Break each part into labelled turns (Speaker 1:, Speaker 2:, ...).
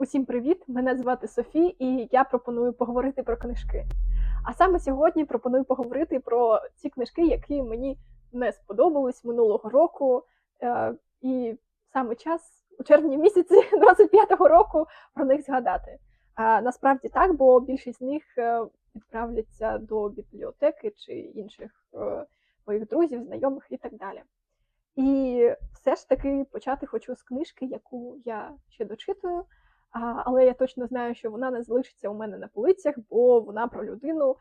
Speaker 1: Усім привіт! Мене звати Софі, і я пропоную поговорити про книжки. А саме сьогодні пропоную поговорити про ці книжки, які мені не сподобались минулого року. Е, І саме час у червні місяці 25-го року про них згадати. Насправді так, бо більшість з них е, відправляться до бібліотеки чи інших е, моїх друзів, знайомих і так далі. І все ж таки почати хочу з книжки, яку я ще дочитую. Але я точно знаю, що вона не залишиться у мене на полицях, бо вона про людину,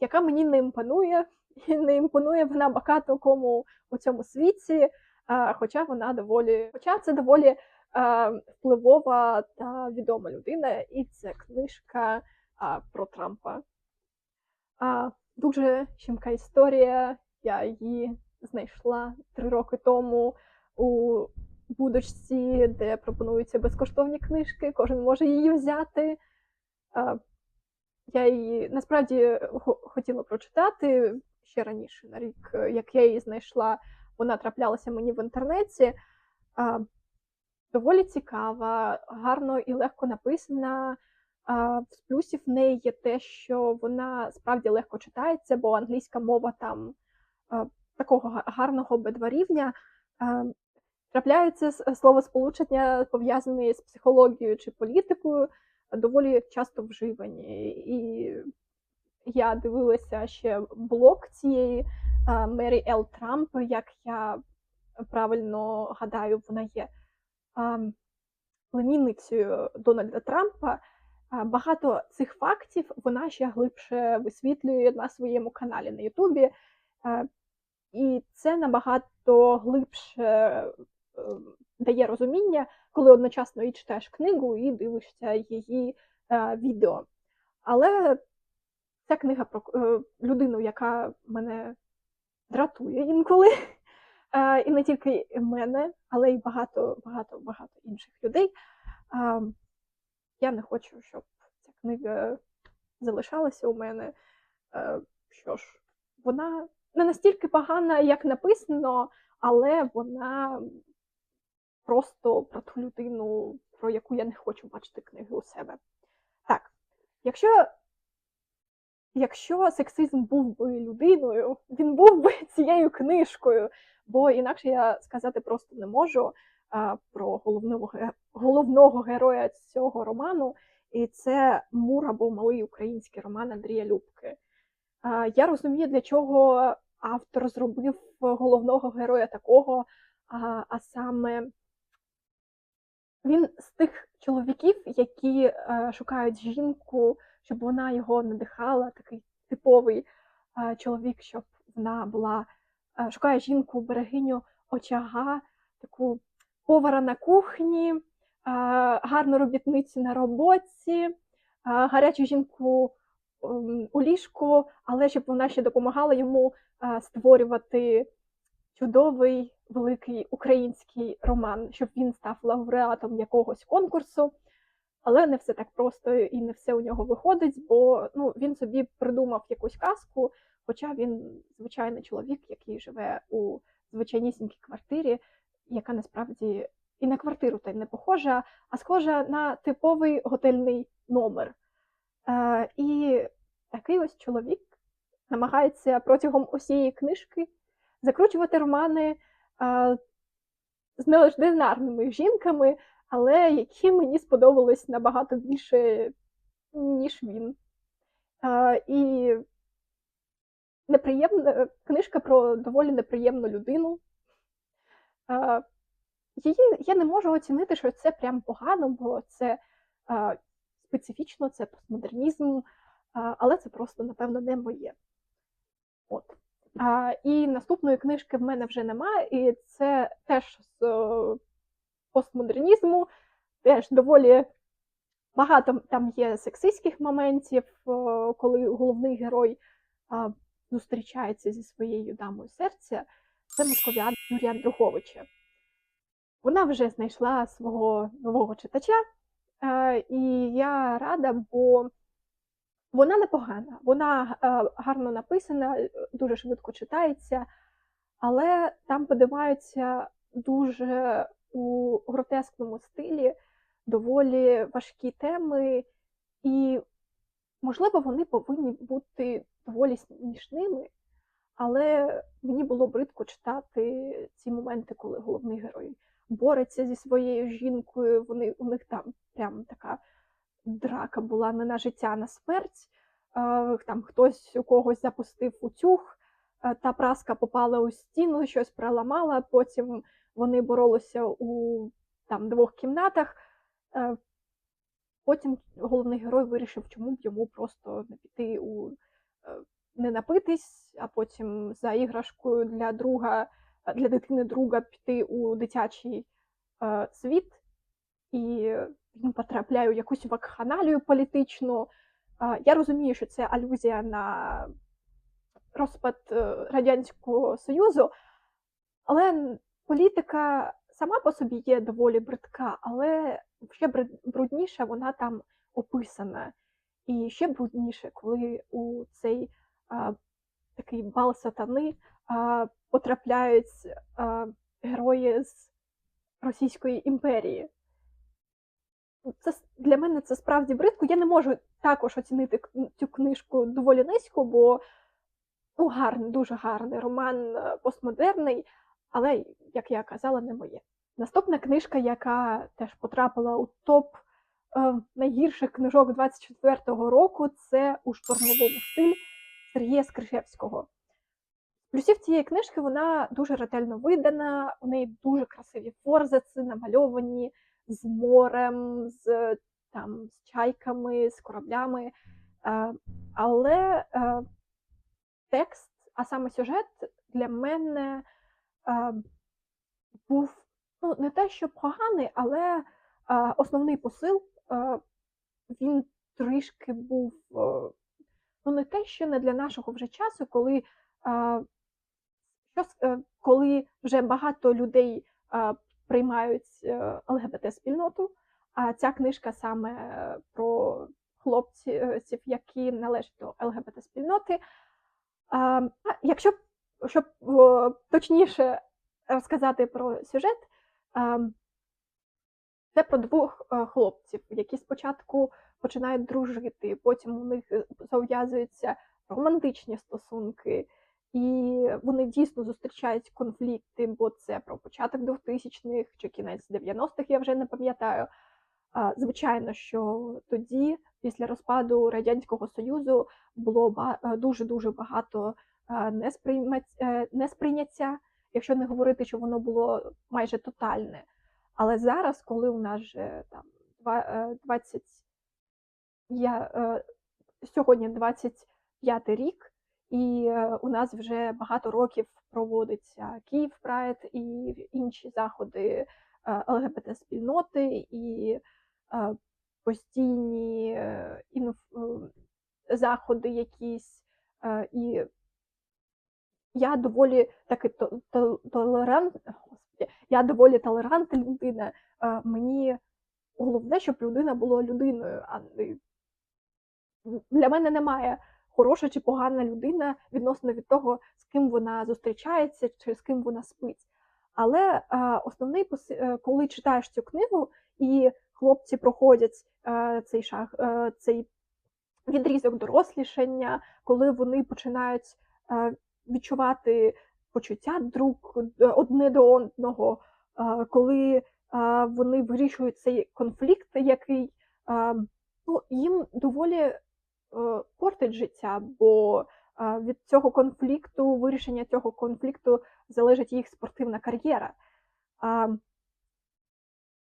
Speaker 1: яка мені не імпонує, і не імпонує вона багато кому у цьому світі. Хоча вона доволі, хоча це доволі впливова та відома людина, і це книжка про Трампа. Дуже щемка історія. Я її знайшла три роки тому у будочці, де пропонуються безкоштовні книжки, кожен може її взяти. Я її насправді хотіла прочитати ще раніше, на рік, як я її знайшла, вона траплялася мені в інтернеті. Доволі цікава, гарно і легко написана. З плюсів в неї є те, що вона справді легко читається, бо англійська мова там такого га- гарного бедварівня. А, Трапляються словосполучення, пов'язані з психологією чи політикою, доволі часто вживані. І я дивилася ще блог цієї Мері Ел Трамп, як я правильно гадаю, вона є племінницею Дональда Трампа. Багато цих фактів вона ще глибше висвітлює на своєму каналі на Ютубі. І це набагато глибше дає розуміння, коли одночасно і читаєш книгу, і дивишся її е, відео. Але ця книга про е, людину, яка мене дратує інколи. Е, і не тільки мене, але й багато, багато, багато інших людей. Я не хочу, щоб ця книга залишалася у мене. Е, що ж, вона не настільки погана, як написано, але вона просто про ту людину, про яку я не хочу бачити книги у себе. Так, якщо, якщо сексизм був би людиною, він був би цією книжкою, бо інакше я сказати просто не можу а, про головного, головного героя цього роману, і це Мур або малий український роман Андрія Любки. Я розумію, для чого автор зробив головного героя такого, а саме він з тих чоловіків, які е, шукають жінку, щоб вона його надихала, такий типовий е, чоловік, щоб вона була, е, шукає жінку, берегиню очага, таку повара на кухні, е, гарну робітницю на роботі, е, гарячу жінку ем, у ліжку, але щоб вона ще допомагала йому е, створювати чудовий великий український роман, щоб він став лауреатом якогось конкурсу. Але не все так просто і не все у нього виходить, бо ну, він собі придумав якусь казку, хоча він звичайний чоловік, який живе у звичайнісінькій квартирі, яка насправді і на квартиру та й не похожа, а схожа на типовий готельний номер. Е, і такий ось чоловік намагається протягом усієї книжки закручувати романи з неординарними жінками, але які мені сподобались набагато більше, ніж він. І неприємна книжка про доволі неприємну людину. Її я не можу оцінити, що це прям погано, бо це а, специфічно, це постмодернізм, а, але це просто, напевно, не моє. От. А, і наступної книжки в мене вже немає, і це теж з е, постмодернізму, теж доволі багато там є сексистських моментів, е, коли головний герой зустрічається зі своєю дамою серця. Це московіан Юрія Андруговича. Вона вже знайшла свого нового читача, е, і я рада, бо вона непогана, вона е, гарно написана, е, дуже швидко читається, але там подимаються дуже у гротескному стилі доволі важкі теми, і, можливо, вони повинні бути доволі смішними, але мені було бридко читати ці моменти, коли головний герой бореться зі своєю жінкою. Вони у них там прям така драка була не на життя, а на смерть. Е, Там хтось у когось запустив утюг, е, та праска попала у стіну, щось проламала. Потім вони боролися у там двох кімнатах. Е, Потім головний герой вирішив, чому б йому просто не піти у не напитись, а потім за іграшкою для друга, для дитини друга піти у дитячий світ, і він потрапляє у якусь вакханалію політичну. Я розумію, що це алюзія на розпад е, Радянського Союзу, але політика сама по собі є доволі бридка, але ще брудніше вона там описана. І ще брудніше, коли у цей а, такий бал сатани а, потрапляють а, герої з Російської імперії. Це для мене це справді бридко. Я не можу також оцінити цю книжку доволі низько, бо ну, гарний, дуже гарний роман е, постмодерний, але, як я казала, не моє. Наступна книжка, яка теж потрапила у топ е, найгірших книжок 24-го року, це у штурмовому стилі Сергія Скрижевського. Плюсів цієї книжки вона дуже ретельно видана, у неї дуже красиві форзаци, намальовані з морем, з, там, з чайками, з кораблями. Е, але е, текст, а саме сюжет для мене е, був ну, не те, що поганий, але основний посил він трішки був ну, не те, що не для нашого вже часу, коли, коли вже багато людей приймають е, ЛГБТ-спільноту, а ця книжка саме про хлопців, які належать до ЛГБТ-спільноти. Якщо щоб точніше розказати про сюжет, це про двох е, хлопців, які спочатку починають дружити, потім у них зав'язуються романтичні стосунки, і вони дійсно зустрічають конфлікти, бо це про початок 2000-х чи кінець 90-х, я вже не пам'ятаю. Звичайно, що тоді, після розпаду Радянського Союзу, було е, дуже-дуже багато е, е, несприйняття, якщо не говорити, що воно було майже тотальне. Але зараз, коли у нас вже там два- е, 20, я, сьогодні 25 рік, і е, у нас вже багато років проводиться Київ Прайд і інші заходи е, ЛГБТ-спільноти, і е, постійні інф- заходи якісь. І я доволі таки то- то- толерант, я доволі толерантна людина. Мені головне, щоб людина була людиною, а для мене немає хороша чи погана людина відносно від того, з ким вона зустрічається чи з ким вона спить. Але е, основний е, коли читаєш цю книгу, і хлопці проходять е, цей шаг, цей відрізок дорослішання, коли вони починають відчувати почуття друг одне до одного, коли вони вирішують цей конфлікт, який ну, їм доволі портить життя, бо е, від цього конфлікту, вирішення цього конфлікту залежить їх спортивна кар'єра.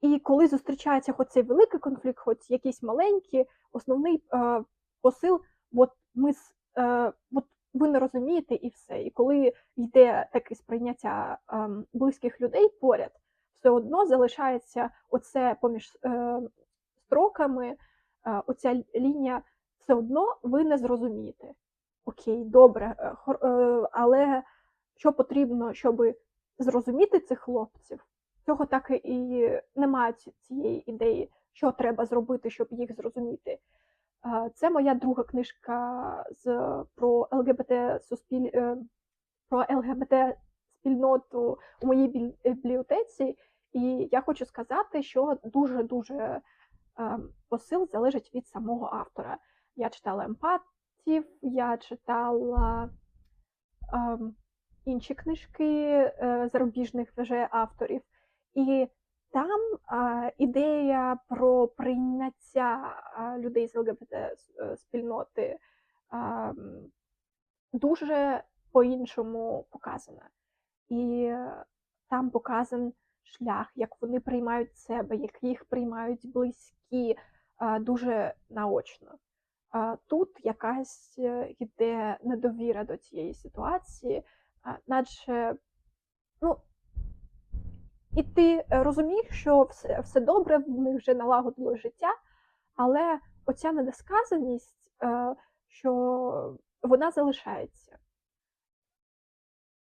Speaker 1: І коли зустрічається хоч цей великий конфлікт, хоч якийсь маленький, основний е, посил, от ми е, от ви не розумієте і все. І коли йде таке сприйняття е, близьких людей поряд, все одно залишається оце поміж е, строками, е, оця лінія, все одно ви не зрозумієте. Окей, добре, е, е, але що потрібно, щоб зрозуміти цих хлопців? Цього так і немає ці- цієї ідеї, що треба зробити, щоб їх зрозуміти. Е, Це моя друга книжка з про ЛГБТ суспіль про ЛГБТ спільноту у моїй бібліотеці, І я хочу сказати, що дуже-дуже е, посил залежить від самого автора. Я читала емпатів, я читала е, інші книжки е, зарубіжних вже авторів, і там е, ідея про прийняття е, людей з ЛГБТ е, спільноти е, дуже по-іншому показана. І там показан шлях, як вони приймають себе, як їх приймають близькі, е, дуже наочно. Тут якась е, іде недовіра до цієї ситуації, наче ну, і ти е, розумієш, що все, все добре, в них вже налагодило життя, але оця недосказаність, е, що вона залишається.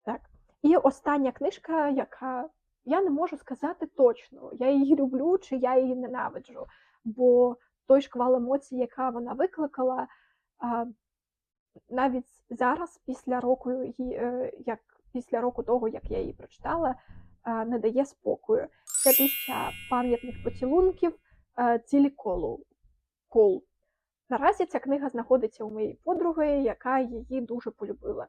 Speaker 1: Так. І остання книжка, яка я не можу сказати точно, я її люблю чи я її ненавиджу, бо той шквал емоцій, яка вона викликала, навіть зараз, після року, е, як після року того, як я її прочитала, не дає спокою. Це тисяча пам'ятних поцілунків цілі колу. Кол. Наразі ця книга знаходиться у моєї подруги, яка її дуже полюбила.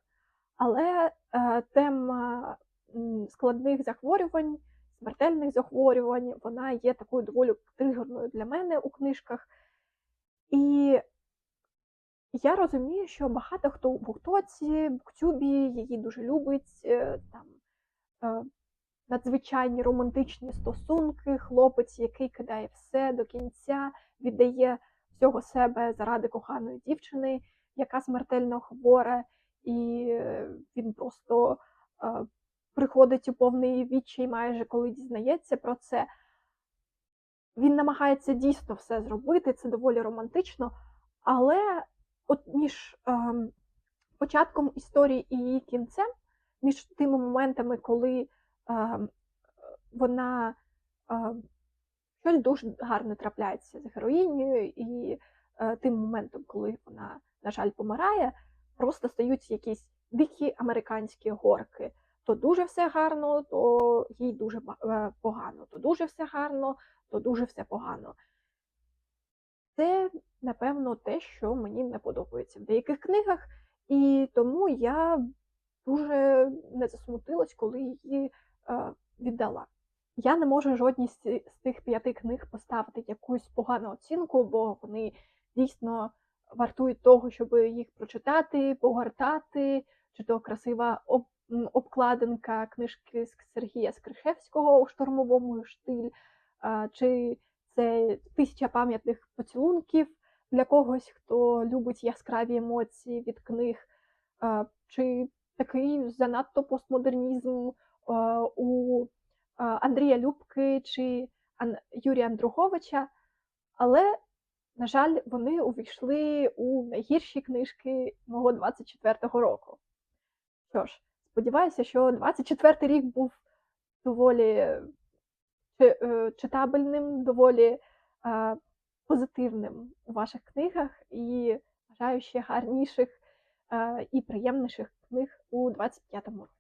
Speaker 1: Але е, тема складних захворювань, смертельних захворювань, вона є такою доволі тригерною для мене у книжках. І я розумію, що багато хто у Буктоці, Буктюбі її дуже любить. е, Там е, надзвичайні романтичні стосунки, хлопець, який кидає все до кінця, віддає всього себе заради коханої дівчини, яка смертельно хвора, і е, він просто приходить у повний відчай, майже коли дізнається про це. Він намагається дійсно все зробити, це доволі романтично, але от між ем, початком історії і її кінцем, між тими моментами, коли ем, вона ем, щось дуже гарне трапляється з героїнею, і е, тим моментом, коли вона, на жаль, помирає, просто стають якісь дикі американські горки. То дуже все гарно, то їй дуже е, погано, то дуже все гарно, то дуже все погано. Це, напевно, те, що мені не подобається в деяких книгах, і тому я дуже не засмутилась, коли її е, віддала. Я не можу жодній з тих п'яти книг поставити якусь погану оцінку, бо вони дійсно вартують того, щоб їх прочитати, погортати, чи то красива обкладинка книжки Сергія Скришевського у штурмовому штиль, чи це тисяча пам'ятних поцілунків для когось, хто любить яскраві емоції від книг, чи такий занадто постмодернізм у Андрія Любки чи Юрія Андруховича, але, на жаль, вони увійшли у найгірші книжки мого 24-го року. Що сподіваюся, що 24-й рік був доволі е, читабельним, доволі е, позитивним у ваших книгах і бажаю ще гарніших е, і приємніших книг у 25-му році.